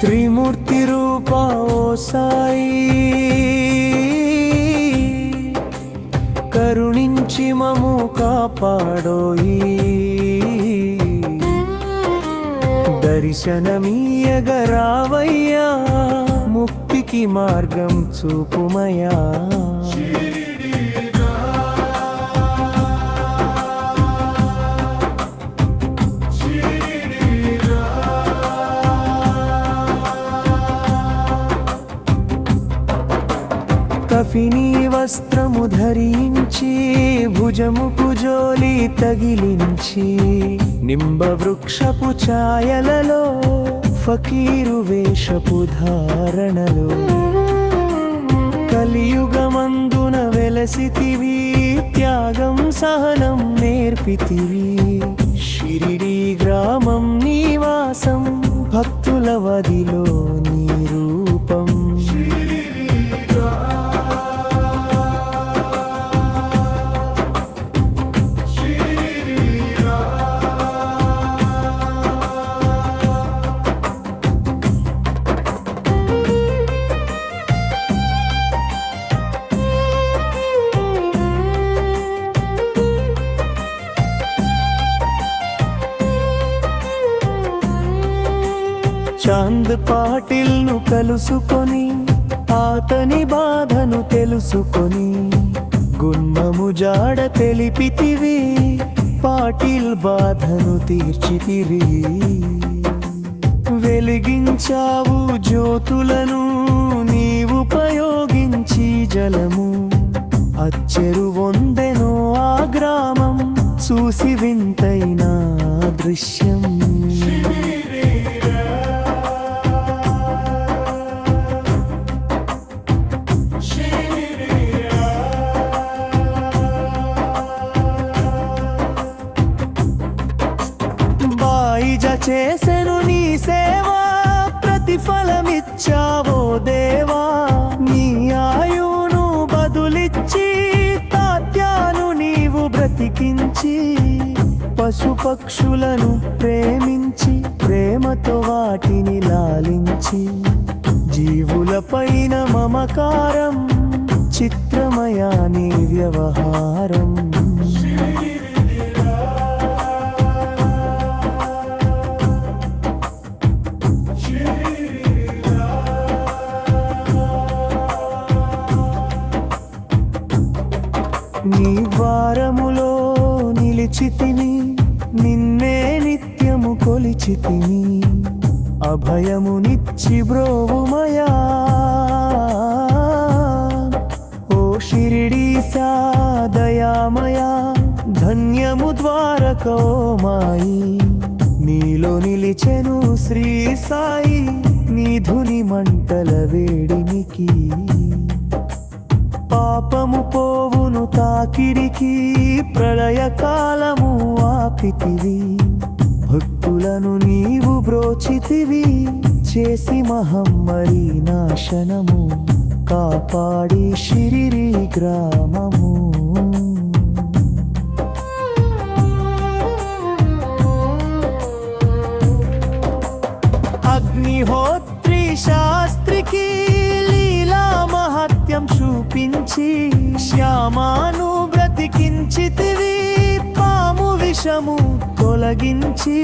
త్రిమూర్తి రూప ఓ సాయి. కరుణించి మము కాపాడోయి. దర్శనమీయగరావయ్యా ముక్తికి మార్గం చూపుమయా కఫిని వస్త్రము ధరించి భుజముకు జోలి తగిలించి నింబ వృక్షపు ఛాయలలో ఫకీరు వేషపు ధారణలో. కలియుగమందున వెలసితివి త్యాగం సహనం నేర్పితివి. షిరిడి గ్రామం నీవాసం భక్తుల వదిలో నీ రూపం. చాంద్ పాటిల్ను కలుసుకొని అతని బాధను తెలుసుకొని గుమ్మము జాడ తెలిపితివి పాటిల్ బాధను తీర్చితిరి. వెలిగించావు జ్యోతులను నీవుపయోగించి జలము. అచ్చెరు వందెనో ఆ గ్రామం చూసి వింతైన దృశ్యం. ఫలమిచ్చావో దేవా నీ ఆయును బదులిచ్చి తాత్యాను నీవు బ్రతికించి పశుపక్షులను ప్రేమించి ప్రేమతో వాటిని లాలించి జీవుల పైన మమకారం చిత్రమయాని వ్యవహారం. నిలిచితిని నిన్నే నిత్యము కొలిచితిని. అభయమునిచ్చి బ్రోవుమయా. ఓ షిరిడీసా దయామయా ధన్యము ద్వారకో మాయి నీలో నిలిచెను శ్రీ సాయి నిధుని మంటల వేడినికి. పాపము పోవును తాకిడికి ప్రళయ కాలము ఆపితివి. భక్తులను నీవు బ్రోచితివి చేసి మహమ్మరి నాశనము. కాపాడి శిరిరి గ్రామము. అగ్నిహోత్రి శాస్త్రికి బ్రతికించితివి పాము విషము తొలగించి.